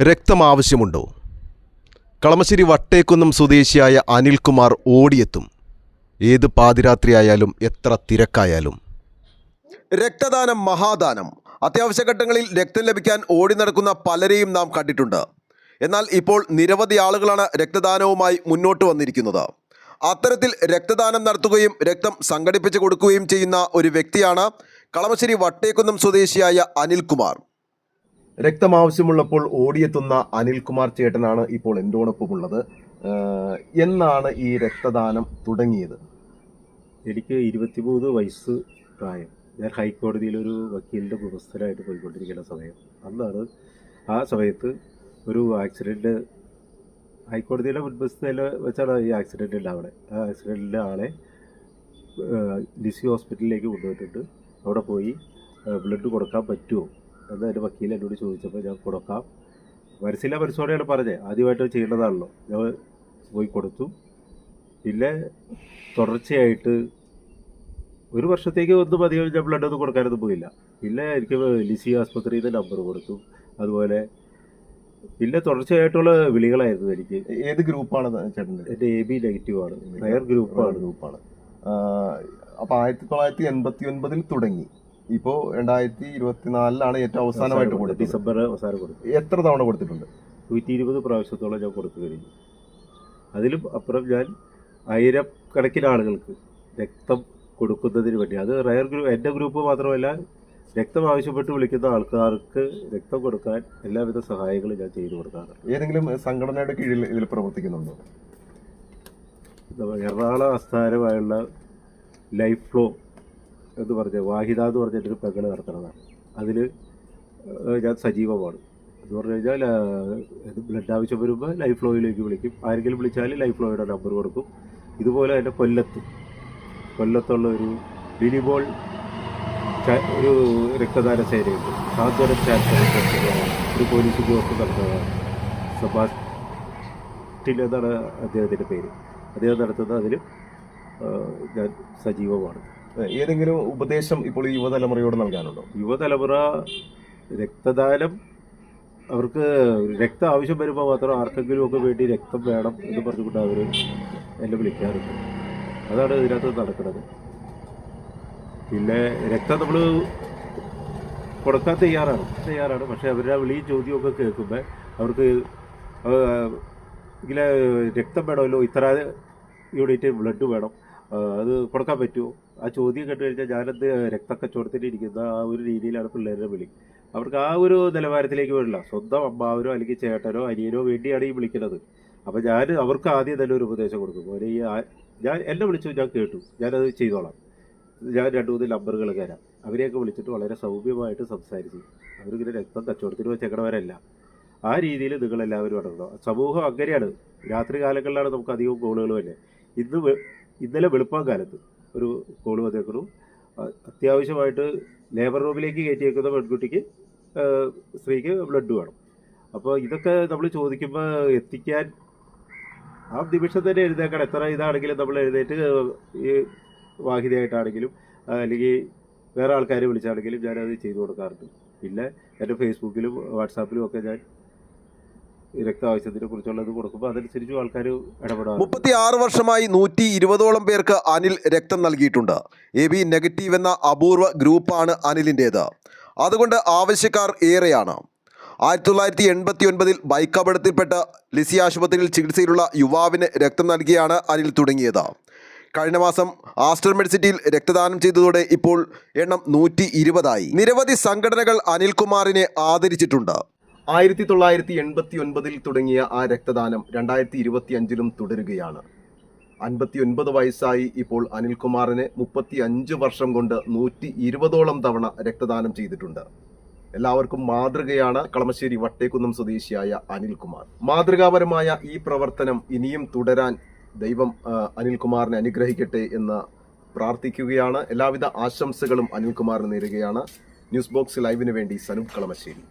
രക്തം ആവശ്യമുണ്ടോ കളമശ്ശേരി വട്ടേക്കുന്നം സ്വദേശിയായ അനിൽകുമാർ ഓടിയെത്തും. ഏത് പാതിരാത്രിയായാലും എത്ര തിരക്കായാലും. രക്തദാനം മഹാദാനം. അത്യാവശ്യ ഘട്ടങ്ങളിൽ രക്തം ലഭിക്കാൻ ഓടി നടക്കുന്ന പലരെയും നാം കണ്ടിട്ടുണ്ട്. എന്നാൽ ഇപ്പോൾ നിരവധി ആളുകളാണ് രക്തദാനവുമായി മുന്നോട്ട് വന്നിരിക്കുന്നത്. അത്തരത്തിൽ രക്തദാനം നടത്തുകയും രക്തം സംഘടിപ്പിച്ച് കൊടുക്കുകയും ചെയ്യുന്ന ഒരു വ്യക്തിയാണ് കളമശ്ശേരി വട്ടേക്കുന്നം സ്വദേശിയായ അനിൽകുമാർ. രക്തം ആവശ്യമുള്ളപ്പോൾ ഓടിയെത്തുന്ന അനിൽകുമാർ ചേട്ടനാണ് ഇപ്പോൾ എന്റോടൊപ്പമുള്ളത് എന്നാണ് ഈ രക്തദാനം തുടങ്ങിയത്? എനിക്ക് ഇരുപത്തിമൂന്ന് വയസ്സ് പ്രായം. ഞാൻ ഹൈക്കോടതിയിൽ ഒരു വക്കീലിന്റെ ഗുമസ്തനായിട്ട് പോയിക്കൊണ്ടിരിക്കുന്ന സമയം. അന്നാണ് ആ സമയത്ത് ഒരു ആക്സിഡന്റ് ഹൈക്കോടതിയുടെ മുൻവശത്തിൽ വെച്ചാണ് ഈ ആക്സിഡന്റ് ഉണ്ടാവുന്നത് ആ ആക്സിഡന്റിന്റെ ആളെ ലിസി ഹോസ്പിറ്റലിലേക്ക് കൊണ്ടുപോയിട്ടുണ്ട്. അവിടെ പോയി ബ്ലഡ് കൊടുക്കാൻ പറ്റുമോ? എന്ന് എന്റെ വക്കീൽ എന്നോട് ചോദിച്ചപ്പോൾ ഞാൻ കൊടുക്കാം. മനസ്സില്ല മനസ്സോടെയാണ് പറഞ്ഞത്. ആദ്യമായിട്ട് ചെയ്യേണ്ടതാണല്ലോ. ഞാൻ പോയി കൊടുത്തു. പിന്നെ തുടർച്ചയായിട്ട് ഒരു വർഷത്തേക്ക് ഒന്നും അധികം ഞാൻ ബ്ലഡ് ഒന്നും കൊടുക്കാനൊന്നും പോയില്ല. പിന്നെ എനിക്ക് ലിസി ആസ്പത്രിയിൽ നമ്പർ കൊടുത്തു. അതുപോലെ പിന്നെ തുടർച്ചയായിട്ടുള്ള വിളികളായിരുന്നു എനിക്ക്. ഏത് ഗ്രൂപ്പാണ് ചേട്ടന്റെ? എന്റെ എ ബി നെഗറ്റീവ് ആണ്. റയർ ഗ്രൂപ്പാണ്. ഗ്രൂപ്പാണ്. അപ്പോൾ ആയിരത്തി തൊള്ളായിരത്തി എൺപത്തി ഒൻപതിൽ തുടങ്ങി. ഇപ്പോ രണ്ടായിരത്തി ഇരുപത്തിനാലിലാണ് ഏറ്റവും അവസാനമായിട്ട് കൊടുത്തത്. ഡിസംബർ അവസാനം കൊടുത്തു എത്ര തവണ കൊടുത്തിട്ടുണ്ട്? നൂറ്റി ഇരുപത് പ്രാവശ്യത്തോളം ഞാൻ കൊടുത്തു കഴിഞ്ഞു. അതിലും അപ്പുറം ഞാൻ ആയിരക്കണക്കിന് ആളുകൾക്ക് രക്തം കൊടുക്കുന്നതിന് വേണ്ടി അത് റയർ ഗ്രൂപ്പ് എന്റെ ഗ്രൂപ്പ് മാത്രമല്ല രക്തം ആവശ്യപ്പെട്ട് വിളിക്കുന്ന ആൾക്കാർക്ക് രക്തം കൊടുക്കാൻ എല്ലാവിധ സഹായങ്ങളും ഞാൻ ചെയ്തു കൊടുക്കാറുണ്ട്. ഏതെങ്കിലും സംഘടനയുടെ കീഴിൽ ഇതിൽ പ്രവർത്തിക്കുന്നുണ്ടോ? എറണാകുളം ആസ്ഥാനമായുള്ള ലൈഫ് ഫ്ലോ എന്ന് പറഞ്ഞ വാഹിദ എന്ന് പറഞ്ഞിട്ടൊരു പെങ്ങൾ നടത്തുന്നതാണ്. അതിൽ ഞാൻ സജീവമാണ്. എന്ന് പറഞ്ഞു കഴിഞ്ഞാൽ ബ്ലഡ് ആവശ്യം വരുമ്പോൾ ലൈഫ് ഫ്ലോയിലേക്ക് വിളിക്കും. ആരെങ്കിലും വിളിച്ചാൽ ലൈഫ് ഫ്ലോയുടെ നമ്പർ കൊടുക്കും. ഇതുപോലെ തന്നെ കൊല്ലത്ത്. കൊല്ലത്തുള്ള ഒരു ലിനിബോൾ ഒരു രക്തദാന സേനയുണ്ട്. സാന്ത്വനം ഒരു പോലീസ് ഉദ്യോഗസ്ഥൻ നടത്തുന്നതാണ് സെബാസ്റ്റിൻ എന്നാണ് അദ്ദേഹത്തിന്റെ പേര്. അദ്ദേഹം നടത്തുന്ന അതിലും ഞാൻ സജീവമാണ്. ഏതെങ്കിലും ഉപദേശം ഇപ്പോൾ ഈ യുവതലമുറയോട് നൽകാനുണ്ടോ? യുവതലമുറ രക്തദാനം അവർക്ക് രക്തം ആവശ്യം വരുമ്പോൾ മാത്രം ആർക്കെങ്കിലും ഒക്കെ വേണ്ടി രക്തം വേണം എന്ന് പറഞ്ഞുകൊണ്ട് അവർ എന്നെ വിളിക്കാറുണ്ട്. അതാണ് ഇതിനകത്ത് നടക്കുന്നത്. പിന്നെ രക്തം നമ്മൾ കൊടുക്കാൻ തയ്യാറാണ് തയ്യാറാണ്. പക്ഷേ അവരുടെ വിളിയും ചോദ്യമൊക്കെ കേൾക്കുമ്പോൾ അവർക്ക് ഇങ്ങനെ രക്തം വേണമല്ലോ ഇത്ര യൂണിറ്റ് ബ്ലഡ് വേണം അത് കൊടുക്കാൻ പറ്റുമോ ആ ചോദ്യം കേട്ട് കഴിഞ്ഞാൽ ഞാനത് രക്തക്കച്ചവടത്തിലിരിക്കുന്ന ആ ഒരു രീതിയിലാണ് പിള്ളേരെ വിളി. അവർക്ക് ആ ഒരു നിലവാരത്തിലേക്ക് വരില്ല. സ്വന്തം അമ്മാവനോ അല്ലെങ്കിൽ ചേട്ടനോ അനിയനോ വേണ്ടിയാണ് ഈ വിളിക്കുന്നത്. അപ്പോൾ ഞാൻ അവർക്ക് ആദ്യം തന്നെ ഒരു ഉപദേശം കൊടുക്കും. ഒരു ഈ ഞാൻ എന്നെ വിളിച്ചു ഞാൻ കേട്ടു. ഞാനത് ചെയ്തോളാം. ഞാൻ രണ്ട് മൂന്ന് നമ്പറുകൾ തരാം. അവരെയൊക്കെ വിളിച്ചിട്ട് വളരെ സൗമ്യമായിട്ട് സംസാരിച്ചു അവരിങ്ങനെ രക്തം കച്ചവടത്തിന് വെച്ചേക്കണവരല്ല. ആ രീതിയിൽ നിങ്ങളെല്ലാവരും ഇടപെടണം. സമൂഹം അങ്ങനെയാണ്. രാത്രി കാലങ്ങളിലാണ് നമുക്ക് അധികം കോളുകൾ തന്നെ ഇന്ന് ഇന്നലെ വെളുപ്പാൻ കാലത്ത് ഒരു കോൾ വന്നേക്കണു അത്യാവശ്യമായിട്ട് ലേബർ റൂമിലേക്ക് കയറ്റിയേക്കുന്ന പെൺകുട്ടിക്ക് സ്ത്രീക്ക് ബ്ലഡ് വേണം. അപ്പോൾ ഇതൊക്കെ നമ്മൾ ചോദിക്കുമ്പോൾ എത്തിക്കാൻ ആ നിമിഷം തന്നെ എഴുന്നേക്കണം എത്ര ഇതാണെങ്കിലും നമ്മൾ എഴുന്നേറ്റ് ഈ വാഹിതയായിട്ടാണെങ്കിലും അല്ലെങ്കിൽ വേറെ ആൾക്കാരെ വിളിച്ചാണെങ്കിലും ഞാനത് ചെയ്തു കൊടുക്കാറുണ്ട്. പിന്നെ എന്റെ ഫേസ്ബുക്കിലും വാട്സാപ്പിലും ഒക്കെ ഞാൻ രക്താവശ്യത്തിനെ കുറിച്ചുള്ളത് കൊടുക്കുമ്പോൾ അതനുസരിച്ച് ആൾക്കാർ ഇടപെടാം മുപ്പത്തി ആറ് വർഷമായി നൂറ്റി ഇരുപതോളം പേർക്ക് അനിൽ രക്തം നൽകിയിട്ടുണ്ട്. എ ബി നെഗറ്റീവ് എന്ന അപൂർവ ഗ്രൂപ്പാണ് അനിലിന്റേത് അതുകൊണ്ട് ആവശ്യക്കാർ ഏറെയാണ്. ആയിരത്തി തൊള്ളായിരത്തി എൺപത്തി ഒൻപതിൽ ബൈക്ക് അപകടത്തിൽപ്പെട്ട് ലിസി ആശുപത്രിയിൽ ചികിത്സയിലുള്ള യുവാവിന് രക്തം നൽകിയാണ് അനിൽ തുടങ്ങിയത്. കഴിഞ്ഞ മാസം ആസ്റ്റർ മെഡിസിറ്റിയിൽ രക്തദാനം ചെയ്തതോടെ ഇപ്പോൾ എണ്ണം നൂറ്റി ഇരുപതായി. നിരവധി സംഘടനകൾ അനിൽകുമാറിനെ ആദരിച്ചിട്ടുണ്ട്. ആയിരത്തി തൊള്ളായിരത്തി എൺപത്തി ഒൻപതിൽ തുടങ്ങിയ ആ രക്തദാനം രണ്ടായിരത്തി ഇരുപത്തി അഞ്ചിലും തുടരുകയാണ്. അൻപത്തി ഒൻപത് വയസ്സായി ഇപ്പോൾ അനിൽകുമാറിന് മുപ്പത്തി അഞ്ച് വർഷം കൊണ്ട് നൂറ്റി ഇരുപതോളം തവണ രക്തദാനം ചെയ്തിട്ടുണ്ട്. എല്ലാവർക്കും മാതൃകയാണ് കളമശ്ശേരി വട്ടേക്കുന്നം സ്വദേശിയായ അനിൽകുമാർ. മാതൃകാപരമായ ഈ പ്രവർത്തനം ഇനിയും തുടരാൻ ദൈവം അനിൽകുമാറിനെ അനുഗ്രഹിക്കട്ടെ എന്ന് പ്രാർത്ഥിക്കുകയാണ്. എല്ലാവിധ ആശംസകളും അനിൽകുമാറിന് നേരുകയാണ്. ന്യൂസ് ബോക്സ് ലൈവിന് വേണ്ടി സനൂപ് കളമശ്ശേരി.